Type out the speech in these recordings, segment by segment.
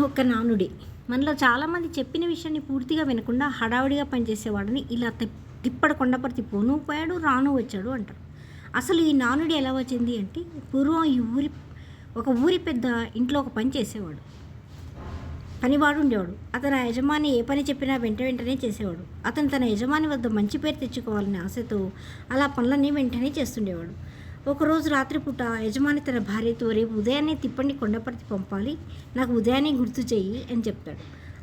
ఒక నానుడి. మనలో చాలామంది చెప్పిన విషయాన్ని పూర్తిగా వినకుండా హడావుడిగా పనిచేసేవాడని ఇలా తిప్పడ తిప్పడు కొండపర్తి పోను పోయాడు రాను వచ్చాడు అంటారు. అసలు ఈ నానుడి ఎలా వచ్చింది అంటే పూర్వం ఈ ఊరి ఒక ఊరి పెద్ద ఇంట్లో ఒక పని చేసేవాడు. పనివాడు ఉండేవాడు. అతని ఆ యజమాని ఏ పని చెప్పినా వెంట వెంటనే చేసేవాడు. అతను తన యజమాని వద్ద మంచి పేరు తెచ్చుకోవాలనే ఆశతో అలా పనులన్నీ వెంటనే చేస్తుండేవాడు. ఒకరోజు రాత్రిపూట యజమాని తన భార్యతో రేపు ఉదయాన్నే తిప్పండి కొండపర్తి పంపాలి నాకు ఉదయాన్నే గుర్తు చెయ్యి అని చెప్తాడు.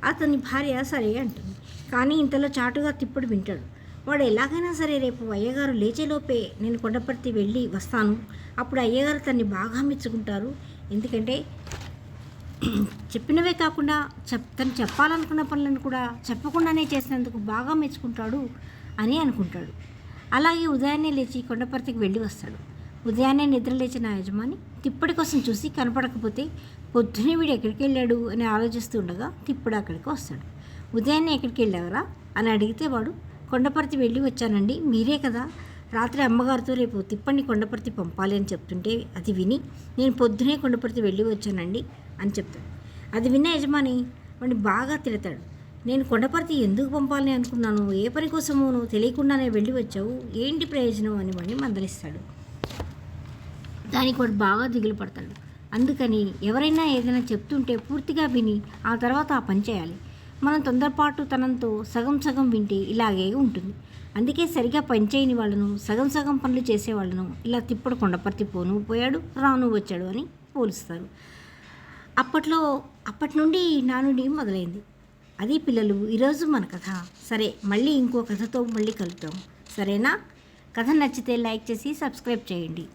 అతని భార్య సరే అంటుంది. కానీ ఇంతలో చాటుగా తిప్పుడు వింటాడు. వాడు ఎలాగైనా సరే రేపు అయ్యగారు లేచేలోపే నేను కొండపర్తి వెళ్ళి వస్తాను. అప్పుడు అయ్యగారు తన్ని బాగా మెచ్చుకుంటారు. ఎందుకంటే చెప్పినవే కాకుండా చెప్ తను చెప్పాలనుకున్న పనులను కూడా చెప్పకుండానే చేసినందుకు బాగా మెచ్చుకుంటాడు అని అనుకుంటాడు. అలాగే ఉదయాన్నే లేచి కొండపర్తికి వెళ్ళి వస్తాడు. ఉదయాన్నే నిద్రలేచిన యజమాని తిప్పటి కోసం చూసి కనపడకపోతే పొద్దునే వీడు ఎక్కడికి వెళ్ళాడు అని ఆలోచిస్తూ ఉండగా తిప్పుడు అక్కడికి వస్తాడు. ఉదయాన్నే ఎక్కడికి వెళ్ళావరా? అని అడిగితే వాడు కొండపర్తి వెళ్ళి వచ్చానండి మీరే కదా. రాత్రి అమ్మగారితో రేపు తిప్పండి కొండపర్తి పంపాలి అని చెప్తుంటే అది విని నేను పొద్దునే కొండపర్తి వెళ్ళి వచ్చానండి అని చెప్తాడు. అది విన్న యజమాని వాడిని బాగా తిడతాడు. నేను కొండపర్తి ఎందుకు పంపాలని అనుకున్నాను? ఏ పని కోసమో నువ్వు తెలియకుండానే వెళ్ళి వచ్చావు. ఏంటి ప్రయోజనం? అని వాడిని మందలిస్తాడు. దానికి వాడు బాగా దిగులు పడతాడు. అందుకని ఎవరైనా ఏదైనా చెప్తుంటే పూర్తిగా విని ఆ తర్వాత ఆ పని చేయాలి. మనం తొందరపాటు తనంతో సగం సగం వింటే ఇలాగే ఉంటుంది. అందుకే సరిగా పని చేయని వాళ్ళను సగం సగం పనులు చేసే వాళ్ళను ఇలా తిప్పడు కొండపర్తి పోను పోయాడు రాను వచ్చాడు అని పోలుస్తారు. అప్పట్లో అప్పటి నుండి నానుడి మొదలైంది. అది పిల్లలు ఈరోజు మన కథ. సరే మళ్ళీ ఇంకో కథతో మళ్ళీ కలుద్దాం. సరేనా? కథ నచ్చితే లైక్ చేసి సబ్స్క్రైబ్ చేయండి.